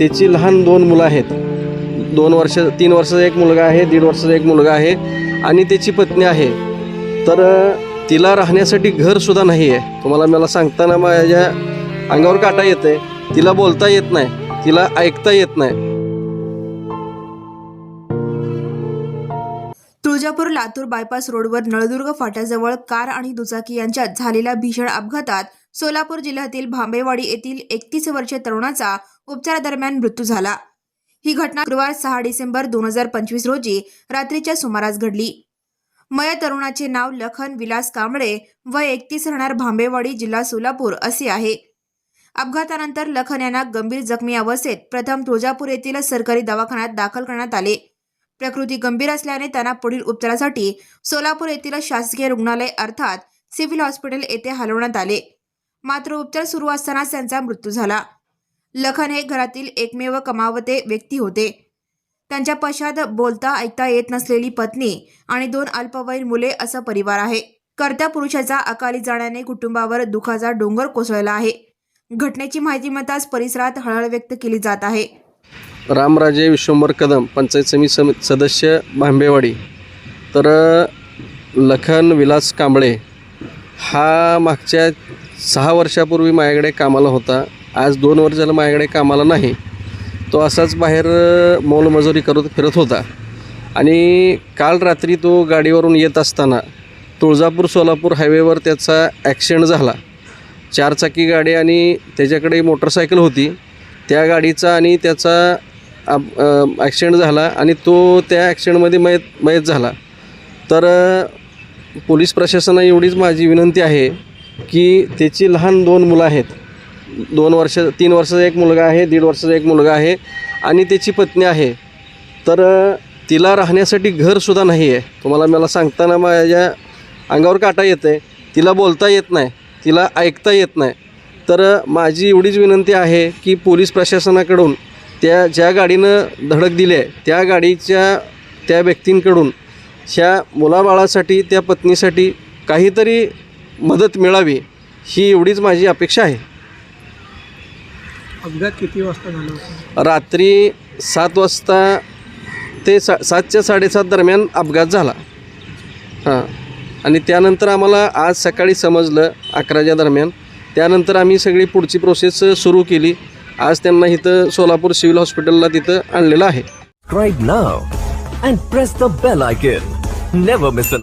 त्याची लहान दोन मुलं आहेत. दोन वर्ष तीन वर्षाचा एक मुलगा आहे दीड वर्षाचा एक मुलगा आहे आणि त्याची पत्नी आहे. तर तिला राहण्यासाठी घरसुद्धा नाही आहे तुम्हाला मला सांगताना माझ्या अंगावर काटा येत आहे तिला बोलता येत नाही. तिला ऐकता येत नाही. तुळजापूर लातूर बायपास रोडवर नळदुर्ग फाट्याजवळ कार आणि दुचाकी यांच्यात झालेल्या भीषण अपघातात सोलापूर जिल्ह्यातील भांबेवाडी येथील एकतीस वर्षीय तरुणाचा उपचारादरम्यान मृत्यू झाला. ही घटना गुरुवार सहा डिसेंबर दोन हजार पंचवीस रोजी रात्रीच्या सुमारास घडली. मय तरुणाचे नाव लखन विलास कांबळे व एकतीस राहणार भांबेवाडी जिल्हा सोलापूर असे आहे. अपघातानंतर लखन यांना गंभीर जखमी अवस्थेत प्रथम तुळजापूर येथील सरकारी दवाखान्यात दाखल करण्यात आले. प्रकृती गंभीर असल्याने त्यांना पुढील उपचारासाठी सोलापूर येथील शासकीय रुग्णालय अर्थात सिव्हिल हॉस्पिटल येथे हलवण्यात आले. मात्र उपचार सुरू असतानाच त्यांचा मृत्यू झाला. लखन हे घरातील एकमेव कमावते व्यक्ती होते. त्यांच्या पश्चात बोलता ऐकता येत नसलेली पत्नी आणि दोन अल्पवयीन मुले असा परिवार आहे. कर्त्या पुरुषाचा अकाली जाण्याने कुटुंबावर दुखाचा डोंगर कोसळला आहे. घटनेची माहिती मिळताच परिसरात हळहळ व्यक्त केली जात आहे. रामराजे विश्वंभर कदम पंचायत समिती सम सदस्य भांबेवाडी. तर लखन विलास कांबळे हा मागच्या सहा वर्षापूर्वी माझ्याकडे कामाला होता. आज दोन वर्ष झालं माझ्याकडे कामाला नाही. तो असाच बाहेर मोलमजुरी करत फिरत होता. आणि काल रात्री तो गाडीवरून येत असताना तुळजापूर सोलापूर हायवेवर त्याचा ॲक्सिडेंट झाला. चारचाकी गाडी आणि त्याच्याकडे मोटरसायकल होती. त्या गाडीचा आणि त्याचा ॲक्सिडेंट झाला आणि तो त्या ॲक्सिडेंटमध्ये मयत मयत झाला. तर पोलीस प्रशासना एवढीच माझी विनंती आहे. की त्याची लहान दोन मुलं आहेत. दोन वर्ष तीन वर्षाचा एक मुलगा आहे दीड वर्षाचा एक मुलगा आहे आणि त्याची पत्नी आहे. तर तिला राहण्यासाठी घरसुद्धा नाही आहे तुम्हाला मला सांगताना माझ्या अंगावर काटा येत आहे तिला बोलता येत नाही. तिला ऐकता येत नाही. तर माझी एवढीच विनंती आहे की पोलीस प्रशासनाकडून त्या ज्या गाडीनं धडक दिली आहे त्या गाडीच्या त्या व्यक्तींकडून ह्या मुलाबाळासाठी त्या पत्नीसाठी काहीतरी मदत मिळावी ही एवढीच माझी अपेक्षा आहे. अपघात किती वाजता झाला होता? रात्री सात वाजता ते सा सातच्या साडेसात दरम्यान अपघात झाला. हां. आणि त्यानंतर आम्हाला आज सकाळी समजलं अकराच्या दरम्यान. त्यानंतर आम्ही सगळी पुढची प्रोसेस सुरू केली. आज त्यांना इथं सोलापूर सिव्हिल हॉस्पिटलला तिथं आणलेलं आहे. And press the bell icon. Never miss an